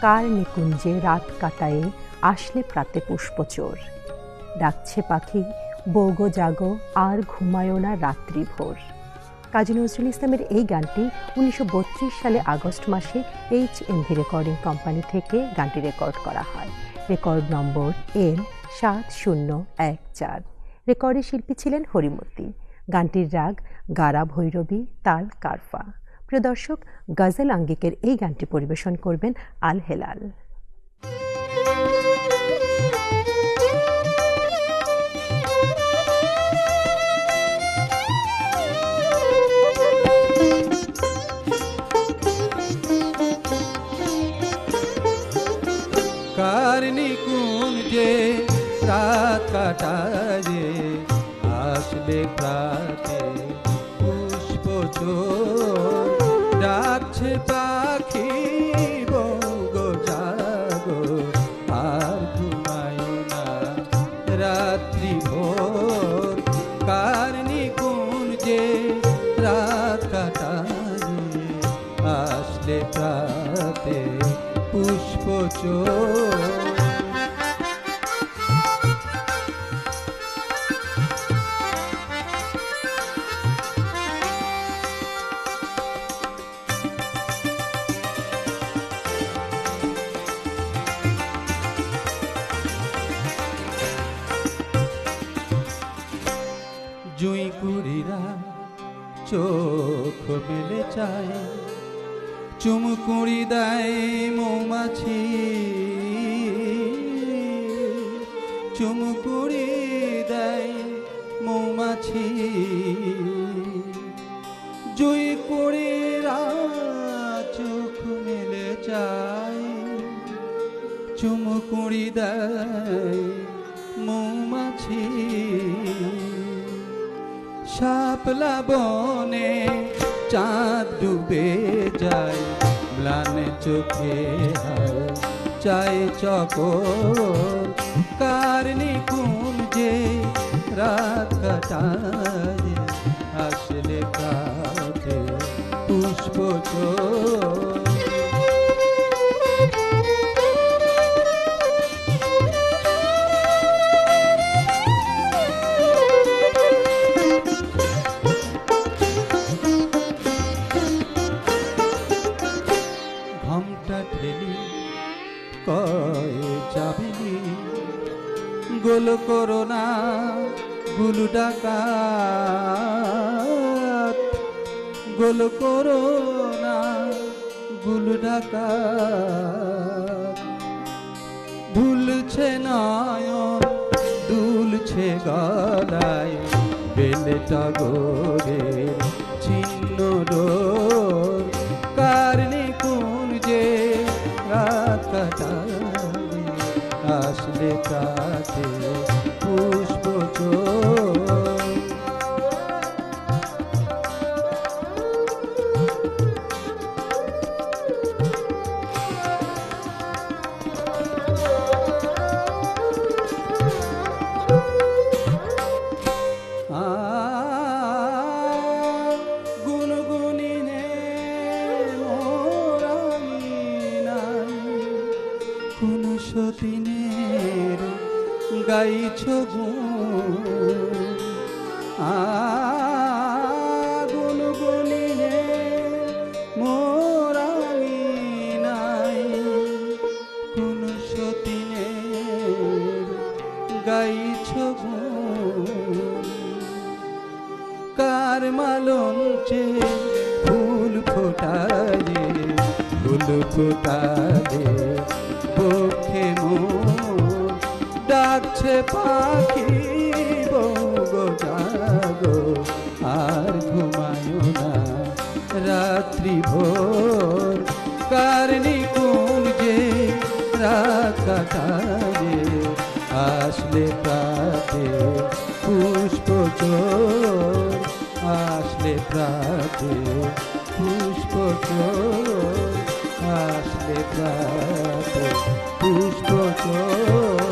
কার নিকুঞ্জে রাত কাটায়ে আসলে প্রাতে পুষ্পচোর? ডাকছে পাখি, বৌগো জাগো, আর ঘুমায়ো না রাত্রি ভোর। কাজী নজরুল ইসলামের এই গানটি উনিশশো বত্রিশ সালে আগস্ট মাসে এইচ এমভি রেকর্ডিং কোম্পানি থেকে গানটি রেকর্ড করা হয়। রেকর্ড নম্বর এম সাত শূন্য এক চার। রেকর্ডের শিল্পী ছিলেন হরিমূর্তি। গানটির রাগ গারা ভৈরবী তাল কারফা। প্রিয় দর্শক গজল আঙ্গিকের এই গানটি পরিবেশন করবেন আল হেলাল। রাত প্রাতে পুষ্প চোর। ডাকছে পাখি বঙ্গ জাগো, আর ঘুমায় না। রাত্রি ভোর কারণি যে রাত কাটারে আসলে প্রাতে পুষ্প চোর চোখ মেলে চায় চুমকুড়ি দেয় মৌমাছি। চুমকুড়ি দেয় মৌমাছি। জুই কুড়িরা চোখ মেলে চায় চুমকুড়ি দেয় মৌমাছি। শাপলা বনে চাঁদ ডুবে যায়, ম্লান চোখে হায়, চাই চকর। কারণি কুঞ্জে রাত কাটায়, আসলে কাটে পুষ্প চোর? ঘমটা ঠেলি, কয়ে যাবিনি গোল করোনা গুলু ডাকাত। গোল করোনা গুলু ডাকাত। ভুলছে নয়ন, দুলছে গলায় বেলেটা গোরে কাছে সতীনের গাইছ গুণ। আ গুনগুনিনে মোরামিনাই কোন সতীনের গাইছ কার মালঞ্চে ফুল ফোটারে ফুল ফোটারে ডাকছে পাখি বগো জাগো, আর ঘুমায় না। রাত্রি ভোর, কারণি যে রাত আসলে প্রাতে পুষ্প আসলে প্রাতে পুষ্প আসলে প্রাতে পুষ্প চোর।